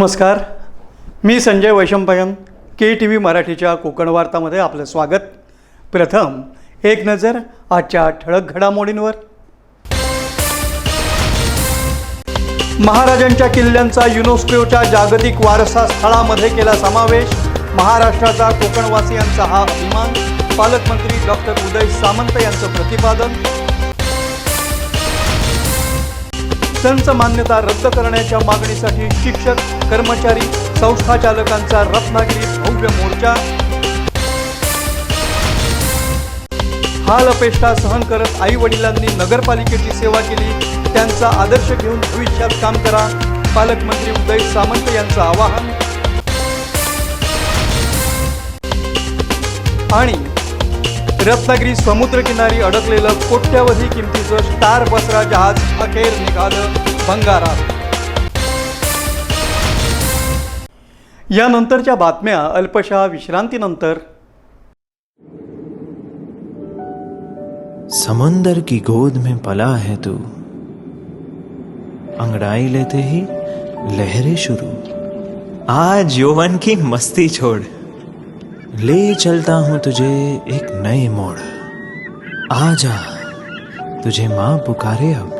नमस्कार. मी Sanjay Vaishampayan K T V मराठीच्या कोकण वार्तामध्ये आपलं स्वागत. प्रथम एक नजर आजच्या ठळक घडामोडींवर. महाराजांच्या किल्ल्यांचा युनेस्कोच्या जागतिक वारसा स्थळामध्ये केला समावेश. महाराष्ट्राचा कोकणवासियांचा हा अभिमान. पालकमंत्री डॉक्टर उदय सामंत यांचं प्रतिपादन. संच मान्यता रद्द करण्याच्या मागणीसाठी शिक्षक कर्मचारी संस्था चालकांचा रत्नागिरी भव्य मोर्चा. हाल अपेष्टा सहन करत आई वडिलांनी नगरपालिकेची सेवा केली. त्यांचा आदर्श घेऊन भविष्यात काम करा. पालकमंत्री उदय सामंत यांचं आवाहन. आणि रत्नागिरी समुद्रकिनारी अडकलेलं कोट्यवधी किमतीचं स्टार बसरा जहाज अखेर निघालं. भंगारात यानंतरच्या बातम्या अल्पशा विश्रांतीनंतर। समंदर की गोद में पला है तू। अंगड़ाई लेते ही लहरें शुरू। आज यौवन की मस्ती छोड़। ले चलता हूँ तुझे एक नए मोड़। आ जा तुझे माँ पुकारे अब।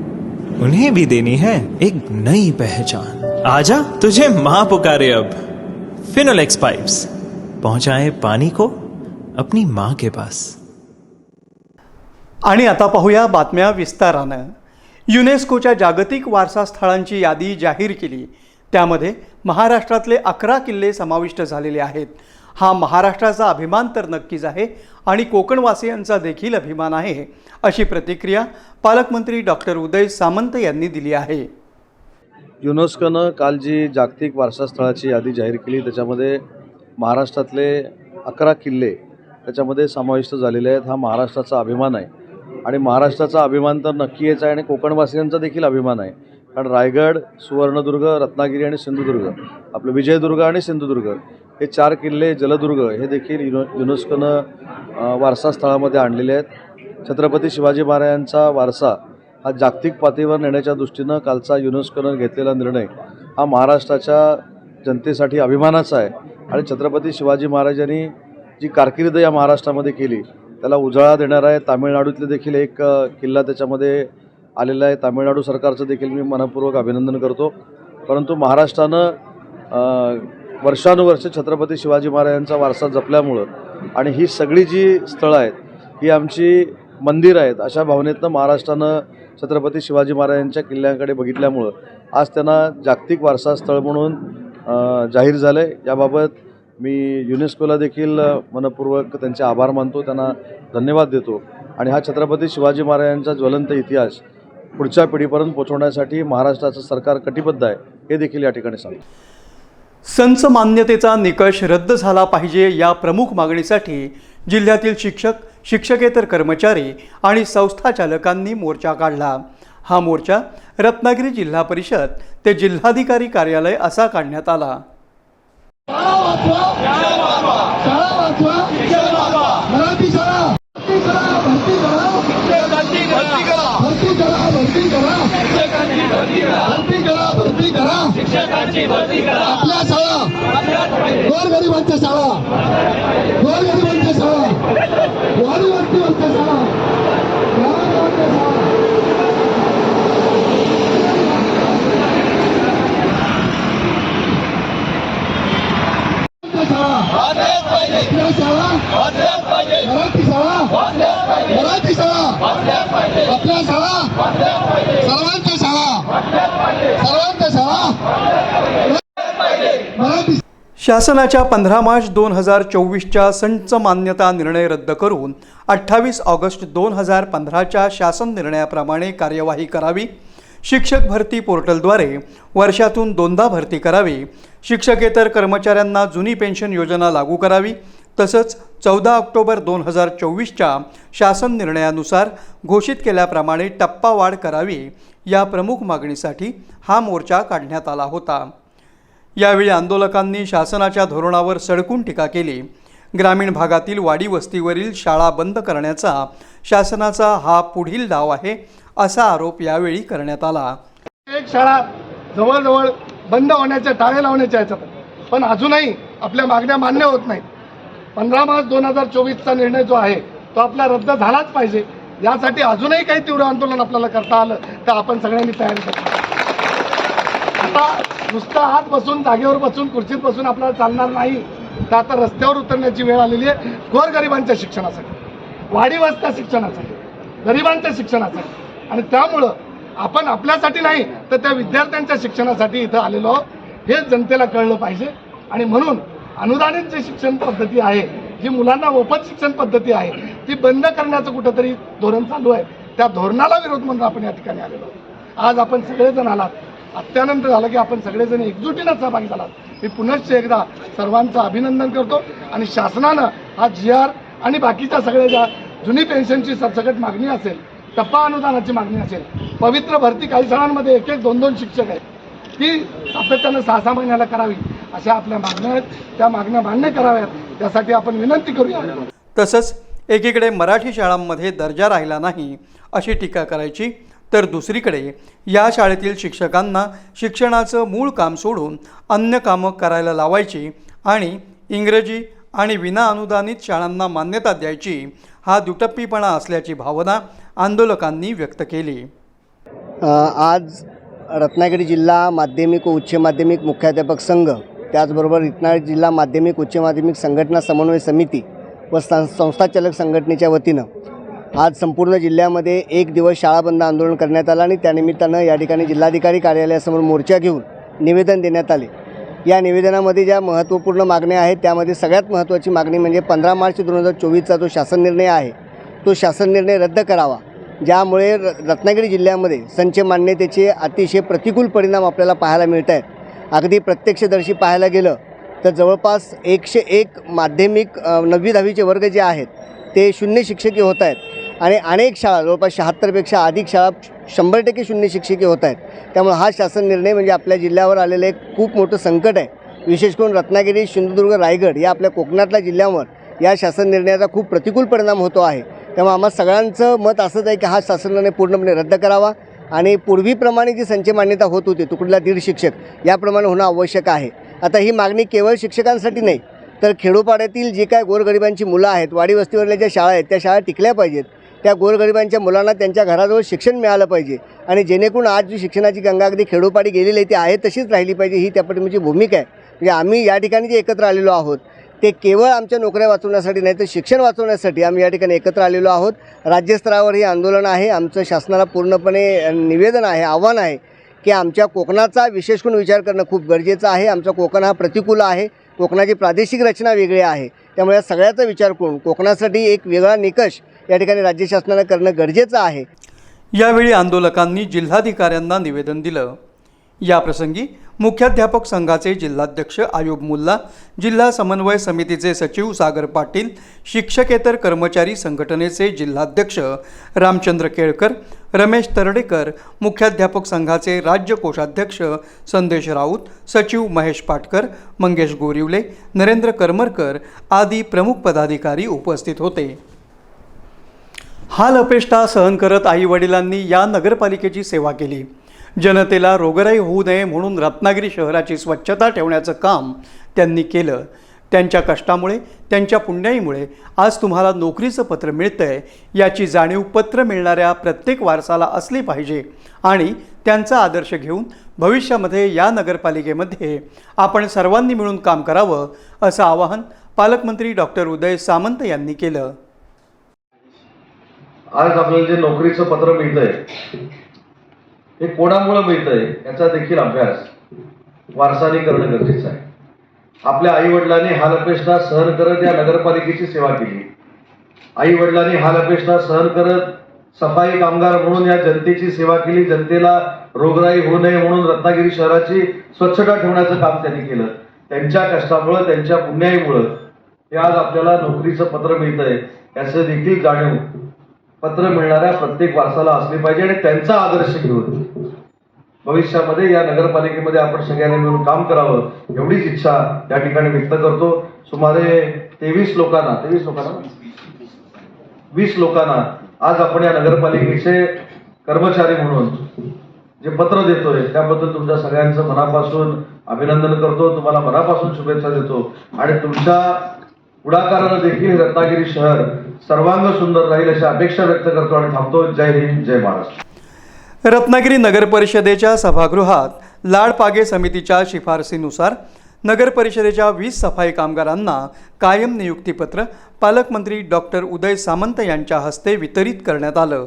उन्हें भी देनी है एक नई पहचान। आजा तुझे माँ पुकारे अब। फिनोलेक्स पाइप्स पहुंचाए पानी को अपनी माँ के पास। आणि आता पाहूया बातम्या विस्तारानं. युनेस्कोच्या जागतिक वारसा स्थळांची यादी जाहीर केली. त्यामध्ये महाराष्ट्रातले अकरा किल्ले समाविष्ट झालेले आहेत. हा महाराष्ट्राचा अभिमान तर नक्कीच आहे आणि कोकणवासियांचा देखील अभिमान आहे अशी प्रतिक्रिया पालकमंत्री डॉक्टर उदय सामंत यांनी दिली आहे. युनेस्कोनं काल जी जागतिक वारसास्थळाची यादी जाहीर केली त्याच्यामध्ये महाराष्ट्रातले अकरा किल्ले त्याच्यामध्ये समाविष्ट झालेले आहेत. हा महाराष्ट्राचा अभिमान आहे. आणि महाराष्ट्राचा अभिमान तर नक्की यायचा आहे आणि कोकणवासियांचा देखील अभिमान आहे. कारण रायगड सुवर्णदुर्ग रत्नागिरी आणि सिंधुदुर्ग आपलं विजयदुर्ग आणि सिंधुदुर्ग हे चार किल्ले जलदुर्ग हे देखील युनो युनेस्कोनं वारसा वारसास्थळामध्ये आणलेले आहेत. छत्रपती शिवाजी महाराजांचा वारसा हा जागतिक पातळीवर नेण्याच्या दृष्टीनं कालचा युनेस्कोनं घेतलेला निर्णय हा महाराष्ट्राच्या जनतेसाठी अभिमानाचा आहे. आणि छत्रपती शिवाजी महाराजांनी जी कारकीर्द या महाराष्ट्रामध्ये केली त्याला उजाळा देणारा आहे. तामिळनाडूतले देखील एक किल्ला त्याच्यामध्ये आलेला आहे. तामिळनाडू सरकारचं देखील मी मनपूर्वक अभिनंदन करतो. परंतु महाराष्ट्रानं वर्षानुवर्ष छत्रपती शिवाजी महाराजांचा वारसा जपल्यामुळं आणि ही सगळी जी स्थळं आहेत ही आमची मंदिर आहेत अशा भावनेतनं महाराष्ट्रानं छत्रपती शिवाजी महाराजांच्या किल्ल्यांकडे बघितल्यामुळं आज त्यांना जागतिक वारसा स्थळ म्हणून जाहीर झालं आहे याबाबत मी युनेस्कोला देखील मनपूर्वक त्यांचे आभार मानतो त्यांना धन्यवाद देतो. आणि हा छत्रपती शिवाजी महाराजांचा ज्वलंत इतिहास पुढच्या पिढीपर्यंत पोहोचवण्यासाठी महाराष्ट्राचं सरकार कटिबद्ध आहे हे देखील या ठिकाणी सांगतो. संच मान्यतेचा निकष रद्द झाला पाहिजे या प्रमुख मागणीसाठी जिल्ह्यातील शिक्षक शिक्षकेतर कर्मचारी आणि संस्था चालकांनी मोर्चा काढला. हा मोर्चा रत्नागिरी जिल्हा परिषद ते जिल्हाधिकारी कार्यालय असा काढण्यात आला. आपल्या शाळा. गोरगरिबांच्या शाळा. गोरगरिबांच्या शाळा. वारीवरतीवरच्या शाळा. मराठी शाळा. मराठी शाळा. आपल्या शाळा. सर्वांच्या शाळा मराठी शासनाच्या पंधरा मार्च दोन हजार चोवीसच्या संच मान्यता निर्णय रद्द करून अठ्ठावीस ऑगस्ट दोन हजार पंधराच्या शासन निर्णयाप्रमाणे कार्यवाही करावी. शिक्षक भरती पोर्टलद्वारे वर्षातून दोनदा भरती करावी. शिक्षकेतर कर्मचाऱ्यांना जुनी पेन्शन योजना लागू करावी. तसंच चौदा ऑक्टोबर दोन हजार चोवीसच्या शासन निर्णयानुसार घोषित केल्याप्रमाणे टप्पावाढ करावी या प्रमुख मागणीसाठी हा मोर्चा काढण्यात आला होता. यावेळी आंदोलकांनी शासनाच्या धोरणावर सडकून टीका केली. ग्रामीण भागातील वाडी वस्तीवरील शाळा बंद करण्याचा शासनाचा हा पुढील डाव आहे असा आरोप यावेळी करण्यात आला. एक शाळा जवळजवळ बंद होण्याच्या टाळे लावण्याच्या ह्याच्यात पण अजूनही आपल्या मागण्या मान्य होत नाही पंधरा मार्च दोन हजार चोवीसचा निर्णय जो आहे तो आपला रद्द झालाच पाहिजे. यासाठी अजूनही काही तीव्र आंदोलन आपल्याला करता आलं तर आपण सगळ्यांनी तयारी करतो आता नुसतं हात बसून जागेवर बसून खुर्चीत बसून आपल्याला चालणार नाही. तर आता रस्त्यावर उतरण्याची वेळ आलेली आहे. गोरगरिबांच्या शिक्षणासाठी वाढीवस्त्या शिक्षणासाठी गरिबांच्या शिक्षणासाठी. आणि त्यामुळं आपण आपल्यासाठी नाही तर त्या विद्यार्थ्यांच्या शिक्षणासाठी इथं आलेलो आहोत. हेच जनतेला कळलं पाहिजे. आणि म्हणून अनुदानित जी शिक्षण पद्धती आहे जी मुलांना मोफत शिक्षण पद्धती आहे ती बंद करण्याचं कुठंतरी धोरण चालू आहे. त्या धोरणाला विरोध म्हणून आपण या ठिकाणी आलेलो आहोत. आज आपण सगळेजण आलात. अत्यानंद झालं की आपण सगळेजण एकजुटीनं सहभागी झालात. मी पुनश्च एकदा सर्वांचं अभिनंदन करतो आणि शासनानं हा जी आर आणि बाकीच्या सगळ्या ज्या जुनी पेन्शनची सरसकट मागणी असेल टप्पा अनुदानाची मागणी असेल पवित्र भरती काही शाळांमध्ये एक एक दोन दोन शिक्षक आहेत ती सातत्यानं सहा सहा महिन्याला करावी अशा आपल्या मागण्या आहेत. त्या मागण्या मान्य कराव्यात. त्यासाठी आपण विनंती करूया. तसंच एकीकडे मराठी शाळांमध्ये दर्जा राहिला नाही अशी टीका करायची तर दुसरीकडे या शाळेतील शिक्षकांना शिक्षणाचं मूळ काम सोडून अन्य कामं करायला लावायची आणि इंग्रजी आणि विना अनुदानित शाळांना मान्यता द्यायची हा दुटप्पीपणा असल्याची भावना आंदोलकांनी व्यक्त केली. आज रत्नागिरी जिल्हा माध्यमिक व उच्च माध्यमिक मुख्याध्यापक संघ त्याचबरोबर रत्नागिरी जिल्हा माध्यमिक उच्च माध्यमिक संघटना समन्वय समिती व सं संस्थाचालक संघटनेच्या वतीनं आज संपूर्ण जिल्ह्यामध्ये एक दिवस शाळा बंद आंदोलन करण्यात आलं आणि त्यानिमित्तानं या ठिकाणी जिल्हाधिकारी कार्यालयासमोर मोर्चा घेऊन निवेदन देण्यात आले. या निवेदनामध्ये ज्या महत्त्वपूर्ण मागण्या आहेत त्यामध्ये सगळ्यात महत्त्वाची मागणी म्हणजे पंधरा मार्च दोन हजार चोवीसचा जो शासन निर्णय आहे तो शासन निर्णय रद्द करावा. ज्यामुळे र रत्नागिरी जिल्ह्यामध्ये संच मान्यतेचे अतिशय प्रतिकूल परिणाम आपल्याला पाहायला मिळत आहेत अगदी प्रत्यक्षदर्शी पाहायला गेलं तर जवळपास एकशे एक माध्यमिक नववी दहावीचे वर्ग जे आहेत ते शून्य शिक्षकी होत आहेत आणि अनेक शाळा जवळपास शहात्तरपेक्षा अधिक शाळा शंभर टक्के शून्य शिक्षिके होत आहेत. त्यामुळे हा शासन निर्णय म्हणजे आपल्या जिल्ह्यावर आलेलं एक खूप मोठं संकट आहे. विशेष करून रत्नागिरी सिंधुदुर्ग रायगड या आपल्या कोकणातल्या जिल्ह्यांवर या शासन निर्णयाचा खूप प्रतिकूल परिणाम होतो आहे. त्यामुळे आम्हा सगळ्यांचं मत असंच आहे की हा शासन निर्णय पूर्णपणे रद्द करावा आणि पूर्वीप्रमाणे जी संचय मान्यता होत होती तुकडीला दीड शिक्षक याप्रमाणे होणं आवश्यक आहे. आता ही मागणी केवळ शिक्षकांसाठी नाही तर खेडोपाड्यातील जे काय गोरगरिबांची मुलं आहेत वाडी वस्तीवरल्या ज्या शाळा आहेत त्या शाळा टिकल्या पाहिजेत. त्या गोरगरिबांच्या मुलांना त्यांच्या घराजवळ शिक्षण मिळालं पाहिजे. आणि जेणेकरून आज जी शिक्षणाची गंगा अगदी खेडोपाडी गेलेली आहे ती आहे तशीच राहिली पाहिजे. ही त्या पाठीमागची भूमिका आहे म्हणजे आम्ही या ठिकाणी जे एकत्र आलेलो आहोत ते केवळ आमच्या नोकऱ्या वाचवण्यासाठी नाही तर शिक्षण वाचवण्यासाठी आम्ही या ठिकाणी एकत्र आलेलो आहोत. राज्यस्तरावर हे आंदोलन आहे. आमचं शासनाला पूर्णपणे निवेदन आहे आव्हान आहे की आमच्या कोकणाचा विशेष करून विचार करणं खूप गरजेचं आहे. आमचा कोकण हा प्रतिकूल आहे. कोकणाची प्रादेशिक रचना वेगळी आहे. त्यामुळे या सगळ्याचा विचार करून कोकणासाठी एक वेगळा निकष या ठिकाणी राज्य शासनानं करणं गरजेचं आहे. यावेळी आंदोलकांनी जिल्हाधिकाऱ्यांना निवेदन दिलं. याप्रसंगी मुख्याध्यापक संघाचे जिल्हाध्यक्ष आयुब मुल्ला जिल्हा समन्वय समितीचे सचिव सागर पाटील शिक्षकेतर कर्मचारी संघटनेचे जिल्हाध्यक्ष रामचंद्र केळकर रमेश तरडेकर मुख्याध्यापक संघाचे राज्य कोषाध्यक्ष संदेश राऊत सचिव महेश पाटकर मंगेश गोरिवले नरेंद्र करमरकर आदी प्रमुख पदाधिकारी उपस्थित होते. हाल अपेष्टा सहन करत आई वडिलांनी या नगरपालिकेची सेवा केली. जनतेला रोगराई होऊ नये म्हणून रत्नागिरी शहराची स्वच्छता ठेवण्याचं काम त्यांनी केलं. त्यांच्या कष्टामुळे त्यांच्या पुण्याईमुळे आज तुम्हाला नोकरीचं पत्र मिळतं आहे याची जाणीव पत्र मिळणाऱ्या प्रत्येक वारसाला असली पाहिजे आणि त्यांचा आदर्श घेऊन भविष्यामध्ये या नगरपालिकेमध्ये आपण सर्वांनी मिळून काम करावं असं आवाहन पालकमंत्री डॉक्टर उदय सामंत यांनी केलं. आज आपल्याला जे नोकरीचं पत्र मिळतंय हे कोणामुळे मिळतंय याचा देखील अभ्यास वारसाने करणं गरजेचं आहे. आपल्या आई वडिलांनी हालअपेष्टा सहन करत या नगरपालिकेची सेवा केली. आई वडिलांनी हालअपेष्टा सहन करत सफाई कामगार म्हणून या जनतेची सेवा केली. जनतेला रोगराई होऊ नये म्हणून रत्नागिरी शहराची स्वच्छता ठेवण्याचं काम त्यांनी केलं. त्यांच्या कष्टामुळं त्यांच्या पुण्याईमुळं हे आज आपल्याला नोकरीचं पत्र मिळतंय याचं देखील जाणीव पत्र मिळणाऱ्या प्रत्येक वारसाला असली पाहिजे आणि त्यांचा आदर्श घेऊन भविष्यामध्ये या नगरपालिकेमध्ये आपण सगळ्यांनी मिळून काम करावं एवढीच इच्छा या ठिकाणी व्यक्त करतो. सुमारे तेवीस लोकांना तेवीस लोकांना? वीस लोकांना आज आपण या नगरपालिकेचे कर्मचारी म्हणून जे पत्र देतोय त्याबद्दल तुमच्या सगळ्यांचं मनापासून अभिनंदन करतो. तुम्हाला मनापासून शुभेच्छा देतो. आणि तुमच्या पुढाकारानं देखील रत्नागिरी शहर सर्वांग सुंदर राहील अशी अपेक्षा व्यक्त करतो आणि थांबतो. जय हिंद जय महाराष्ट्र. रत्नागिरी नगर परिषदेच्या सभागृहात लाडपागे समितीच्या शिफारसीनुसार नगर परिषदेच्या वीस सफाई कामगारांना कायम नियुक्तीपत्र पालकमंत्री डॉक्टर उदय सामंत यांच्या हस्ते वितरित करण्यात आलं.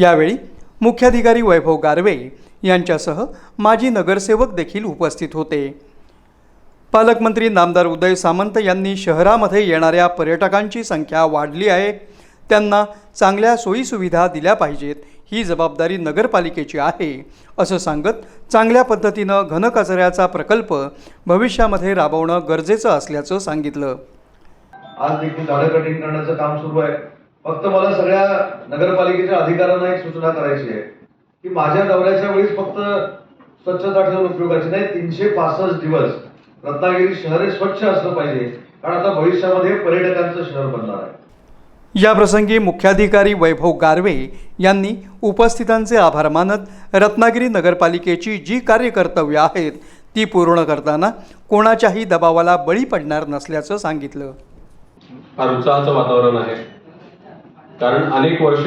यावेळी मुख्याधिकारी वैभव गारवे यांच्यासह माजी नगरसेवक देखील उपस्थित होते. पालकमंत्री नामदार उदय सामंत यांनी शहरामध्ये येणाऱ्या पर्यटकांची संख्या वाढली आहे. त्यांना चांगल्या सोयीसुविधा दिल्या पाहिजेत. ही जबाबदारी नगरपालिकेची आहे असं सांगत चांगल्या पद्धतीनं घनकचऱ्याचा प्रकल्प भविष्यामध्ये राबवणं गरजेचं असल्याचं सांगितलं. आज देखील झाडं कटिंग करण्याचं काम सुरू आहे. फक्त मला सगळ्या नगरपालिकेच्या अधिकाऱ्यांना एक सूचना करायची आहे की माझ्या दौऱ्याच्या वेळीच फक्त स्वच्छता ठेवून उपयोगाची नाही तीनशे पासष्ट दिवस रत्नागिरी शहर हे स्वच्छ असलं पाहिजे कारण आता भविष्यामध्ये पर्यटकांचं शहर बनणार आहे. याप्रसंगी मुख्याधिकारी वैभव गारवे यांनी उपस्थितांचे आभार मानत रत्नागिरी नगरपालिकेची जी कार्यकर्तव्य आहेत ती पूर्ण करताना कोणाच्याही दबावाला बळी पडणार नसल्याचं सांगितलं. फार उत्साहाचं वातावरण आहे. कारण अनेक वर्ष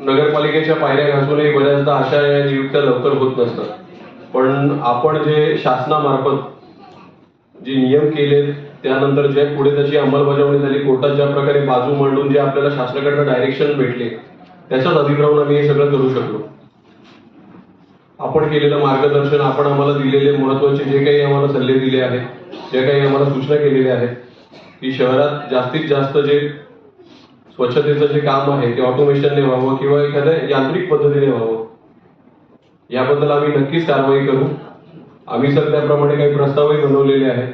नगरपालिकेच्या पायऱ्या घासूनही बऱ्याचदा अशा या नियुक्त्या लवकर होत नसतात. पण आपण जे शासनामार्फत जे नियम केलेत त्यानंतर जे पुढे त्याची अंमलबजावणी झाली कोर्टात ज्या प्रकारे बाजू मांडून जे आपल्याला शासनाकडनं डायरेक्शन भेटले त्याच्याच अधिग्रहून आम्ही हे सगळं करू शकलो. आपण केलेलं मार्गदर्शन आपण आम्हाला दिलेले महत्त्वाचे जे काही आम्हाला सल्ले दिले आहेत जे काही आम्हाला सूचना केलेल्या आहेत की शहरात जास्तीत जास्त जे स्वच्छतेचं जे काम आहे ते ऑटोमेशनने व्हावं किंवा एखाद्या यांत्रिक पद्धतीने व्हावं. याबद्दल आम्ही नक्कीच कारवाई करू. आम्ही सर त्याप्रमाणे काही प्रस्तावही बनवलेले आहेत.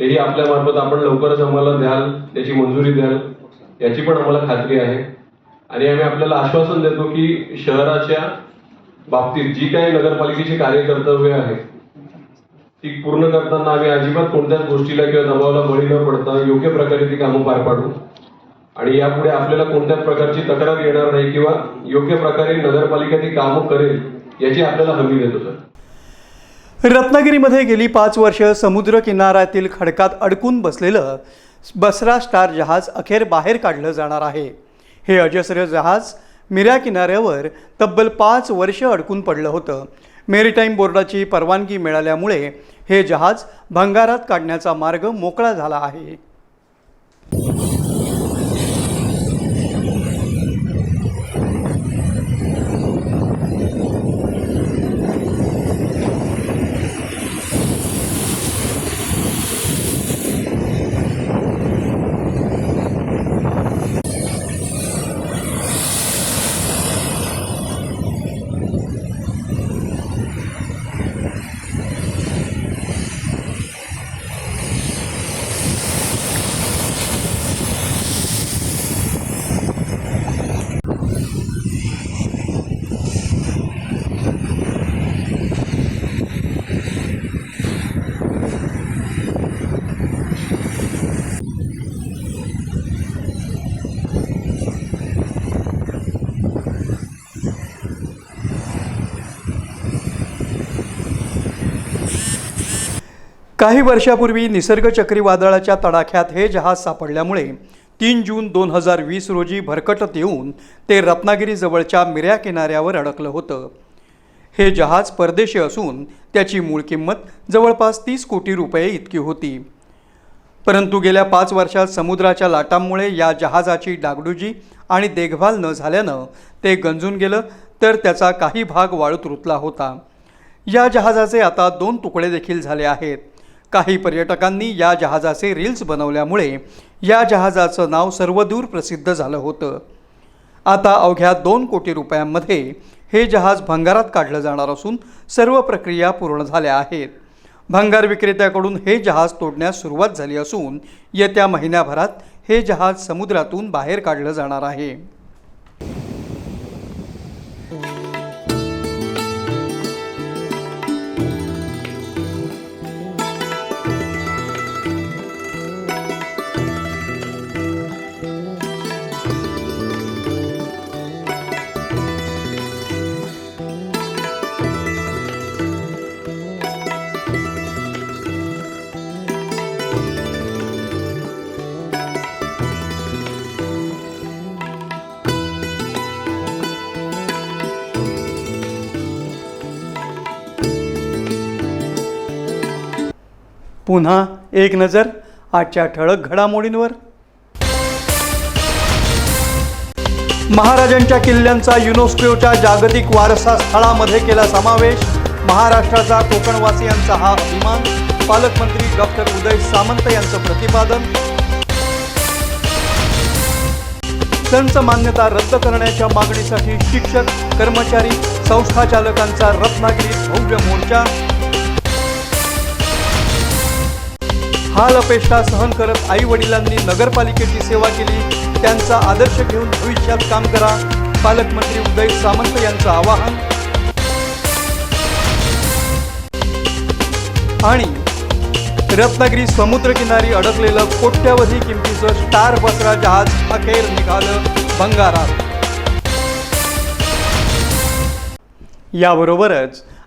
तेही आपल्या मार्फत आपण लवकरच आम्हाला द्याल त्याची मंजुरी द्याल याची पण आम्हाला खात्री आहे. आणि आम्ही आपल्याला आश्वासन देतो की शहराच्या बाबतीत जी काही नगरपालिकेची कार्यकर्तव्य आहे ती पूर्ण करताना आम्ही अजिबात कोणत्याच गोष्टीला किंवा दबावाला बळी न पडता योग्य प्रकारे ती कामं पार पाडू. आणि यापुढे आपल्याला कोणत्याच प्रकारची तक्रार येणार नाही किंवा योग्य प्रकारे नगरपालिका ती कामं करेल याची आपल्याला हमी देतो सर. रत्नागिरीमध्ये गेली पाच वर्ष समुद्र किनाऱ्यातील खडकात अडकून बसलेलं बसरा स्टार जहाज अखेर बाहेर काढलं जाणार आहे. हे अजस्र जहाज मिऱ्या किनाऱ्यावर तब्बल पाच वर्ष अडकून पडलं होतं. मेरीटाईम बोर्डाची परवानगी मिळाल्यामुळे हे जहाज भंगारात काढण्याचा मार्ग मोकळा झाला आहे. काही वर्षापूर्वी निसर्ग चक्रीवादळाच्या तडाख्यात हे जहाज सापडल्यामुळे तीन जून दोन हजार वीस रोजी भरकटत येऊन ते रत्नागिरीजवळच्या मिऱ्या किनाऱ्यावर अडकलं होतं. हे जहाज परदेशी असून त्याची मूळ किंमत जवळपास तीस कोटी रुपये इतकी होती. परंतु गेल्या पाच वर्षात समुद्राच्या लाटांमुळे या जहाजाची डागडुजी आणि देखभाल न झाल्यानं ते गंजून गेलं तर त्याचा काही भाग वाळूत रुतला होता. या जहाजाचे आता दोन तुकडे देखील झाले आहेत. काही पर्यटकांनी या जहाजाचे रील्स बनवल्यामुळे या जहाजाचं नाव सर्वदूर प्रसिद्ध झालं होतं. आता अवघ्या दोन कोटी रुपयांमध्ये हे जहाज भंगारात काढलं जाणार असून सर्व प्रक्रिया पूर्ण झाल्या आहेत. भंगार विक्रेत्याकडून हे जहाज तोडण्यास सुरुवात झाली असून येत्या महिन्याभरात हे जहाज समुद्रातून बाहेर काढलं जाणार आहे. पुन्हा एक नजर आजच्या ठळक घडामोडींवर. महाराजांच्या किल्ल्यांचा युनेस्कोच्या जागतिक वारसा स्थळामध्ये केला समावेश. महाराष्ट्राचा कोकणवासियांचा हा अभिमान. पालकमंत्री डॉक्टर उदय सामंत यांचं प्रतिपादन. संच मान्यता रद्द करण्याच्या मागणीसाठी शिक्षक कर्मचारी संस्था चालकांचा रत्नागिरीत भव्य मोर्चा. हाल अपेक्षा सहन करत आई वडिलांनी नगरपालिकेची सेवा केली. त्यांचा आदर्श घेऊन भविष्यात काम करा. पालकमंत्री उदय सामंत यांचं आवाहन. आणि रत्नागिरी समुद्रकिनारी अडकलेलं कोट्यवधी किमतीचं स्टार बसरा जहाज अखेर निघालं भंगारात याबरोबरच